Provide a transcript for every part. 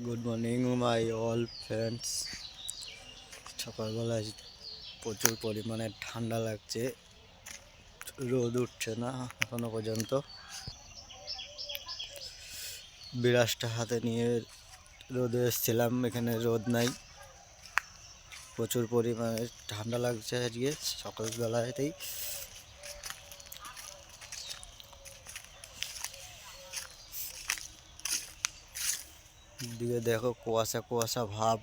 Good morning my all friends সকালবেলায় প্রচুর পরিমাণে ঠান্ডা লাগছে। রোদ উঠছে না এখনও পর্যন্ত। বিরাজটা হাতে নিয়ে রোদে এসেছিলাম, এখানে রোদ নাই। প্রচুর পরিমাণে ঠান্ডা লাগছে আজকে সকালবেলাতেই। দিকে দেখো কুয়াশা কুয়াশা ভাব,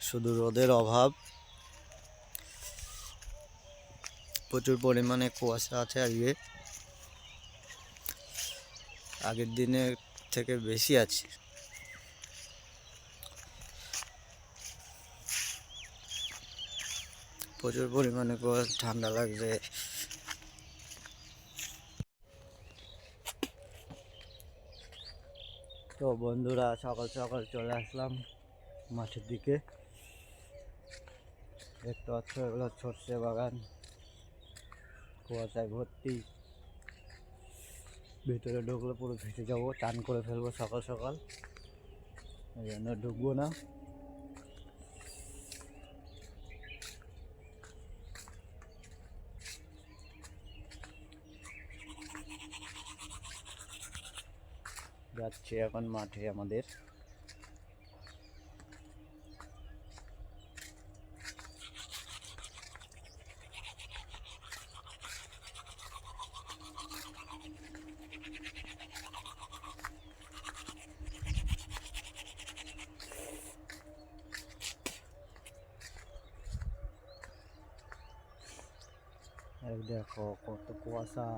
শুধু রোদের অভাব। প্রচুর পরিমাণে কুয়াশা আছে আজকে। আগের দিনের থেকে বেশি আছে। প্রচুর পরিমাণে কুয়াশা, ঠান্ডা লাগছে। তো বন্ধুরা, সকাল সকাল চলে আসলাম মাঠের দিকে। দেখতে পাচ্ছ, এগুলো সর্ষে বাগান, কুয়াশায় ভর্তি। ভিতরে ঢুকলে পুরো ভেসে যাব টান করে ফেলব সকাল সকাল। এই জন্য ঢুকবো না। যাচ্ছে এখন মাঠে আমাদের। দেখো কত কুয়াশা।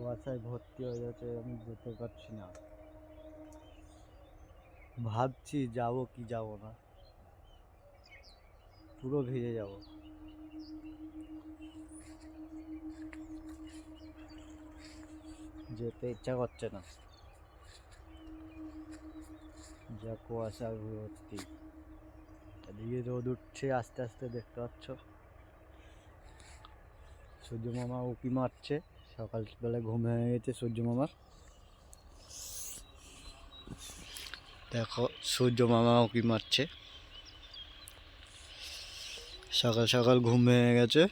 কুয়াশায় ভর্তি হয়ে যাচ্ছে, আমি যেতে পারছি না। ভাবছি যাব কি যাব না। পুরো ভিজে যাব। যেতে ইচ্ছা করছে না। যা কুয়াশা ভর্তি। এদিকে রোদ উঠছে আস্তে আস্তে, দেখতে পাচ্ছ? সূর্য মামা উকি মারছে। সকালবেলা ঘুম হয়ে গেছে সূর্য মামার। দেখো, সূর্য মামা উকি মারছে। সকাল সকাল ঘুম ভেঙে গেছে।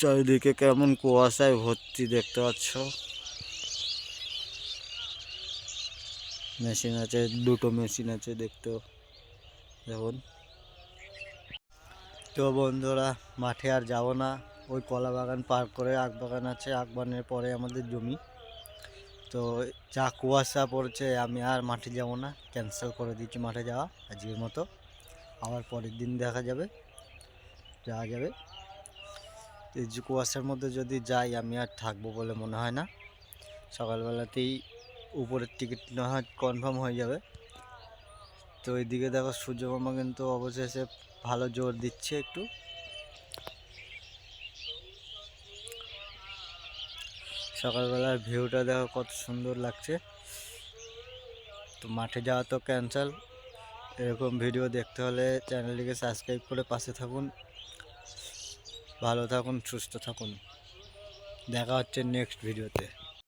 চারিদিকে কেমন কুয়াশায় ভর্তি দেখতে পাচ্ছ। মেশিন আছে, দুটো মেশিন আছে দেখতে দেখুন তো বন্ধুরা, মাঠে আর যাব না। ওই কলা বাগান পার করে আখ বাগান আছে, আখ বাগানের পরে আমাদের জমি। তো যা কুয়াশা পড়ছে, আমি আর মাঠে যাব না। ক্যান্সেল করে দিচ্ছি মাঠে যাওয়া, আজকের মতো। আবার পরের দিন দেখা যাবে, যাওয়া যাবে। এই যে কুয়াশার মধ্যে যদি যাই, আমি আর থাকব বলে মনে হয় না। সকালবেলাতেই উপরের টিকিট না হয় কনফার্ম হয়ে যাবে। তো এইদিকে দেখো সূর্যমামা কিন্তু অবশেষে ভালো জোর দিচ্ছে একটু। সকালবেলার ভিউটা দেখো কত সুন্দর লাগছে। তো মাঠে যাওয়া তো ক্যান্সেল এরকম ভিডিও দেখতে হলে চ্যানেলটিকে সাবস্ক্রাইব করে পাশে থাকুন। ভালো থাকুন, সুস্থ থাকুন। দেখা হচ্ছে নেক্সট ভিডিওতে